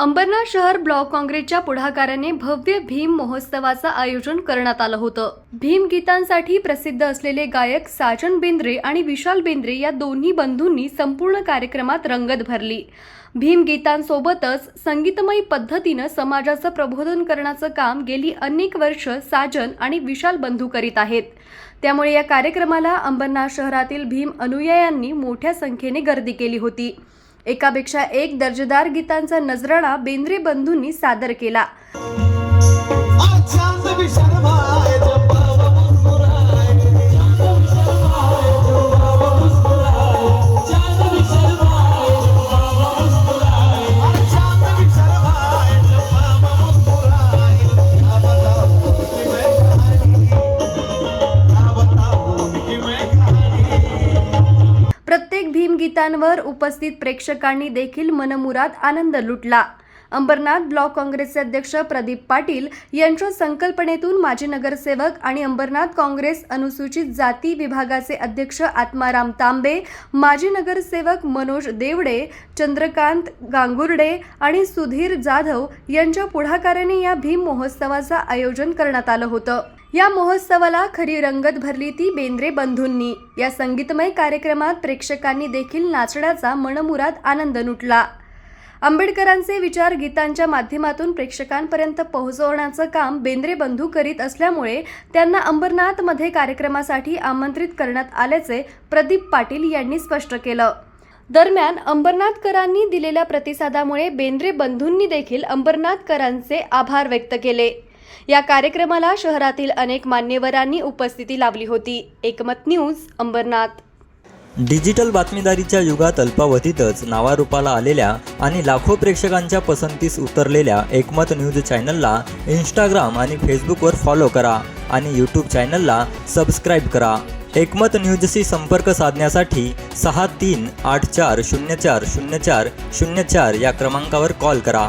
अंबरनाथ शहर ब्लॉक काँग्रेसच्या पुढाकाराने भव्य भीम महोत्सवाचं आयोजन करण्यात आलं होतं. भीम गीतांसाठी प्रसिद्ध असलेले गायक साजन बेंद्रे आणि विशाल बेंद्रे या दोन्ही बंधूंनी संपूर्ण कार्यक्रमात रंगत भरली. भीम गीतांसोबतच संगीतमयी पद्धतीनं समाजाचं प्रबोधन करण्याचं काम गेली अनेक वर्ष साजन आणि विशाल बंधू करीत आहेत. त्यामुळे या कार्यक्रमाला अंबरनाथ शहरातील भीम अनुयायांनी मोठ्या संख्येने गर्दी केली होती. एकापेक्षा एक दर्जेदार गीतांचा नजराणा बेंद्रे बंधूंनी सादर केला. प्रत्येक गीतांवर उपस्थित प्रेक्षकांनी देखील मनमुराद आनंद लुटला. अंबरनाथ ब्लॉक काँग्रेसचे अध्यक्ष प्रदीप पाटील यांच्या संकल्पनेतून माजी नगरसेवक आणि अंबरनाथ काँग्रेस अनुसूचित जाती विभागाचे अध्यक्ष आत्माराम तांबे माजी नगरसेवक मनोज देवडे चंद्रकांत गांगुर्डे आणि सुधीर जाधव यांच्या पुढाकाराने या भीम महोत्सवाचं आयोजन करण्यात आलं होतं. या महोत्सवाला खरी रंगत भरली ती बेंद्रे बंधूंनी. या संगीतमय कार्यक्रमात प्रेक्षकांनी देखील नाचण्याचा मनमुराद आनंद लुटला. आंबेडकरांचे विचार गीतांच्या माध्यमातून प्रेक्षकांपर्यंत पोहोचवण्याचं काम बेंद्रे बंधू करीत असल्यामुळे त्यांना अंबरनाथमध्ये कार्यक्रमासाठी आमंत्रित करण्यात आल्याचे प्रदीप पाटील यांनी स्पष्ट केलं. दरम्यान अंबरनाथकरांनी दिलेल्या प्रतिसादामुळे बेंद्रे बंधूंनी देखील अंबरनाथकरांचे आभार व्यक्त केले. या कार्यक्रमाला शहरातील अनेक मान्यवरांनी उपस्थिती लावली होती. एकमत न्यूज अंबरनाथ. डिजिटल बातमीदारीच्या युगात अल्पावधीतच नावारूपाला आलेल्या आणि लाखो प्रेक्षकांच्या पसंतीस उतरलेल्या एकमत न्यूज चॅनलला इंस्टाग्राम आणि फेसबुकवर फॉलो करा आणि यूट्यूब चॅनलला सबस्क्राईब करा. एकमत न्यूजशी संपर्क साधण्यासाठी सहा तीन आठ चार शून्य चार शून्य चार शून्य चार या क्रमांकावर कॉल करा.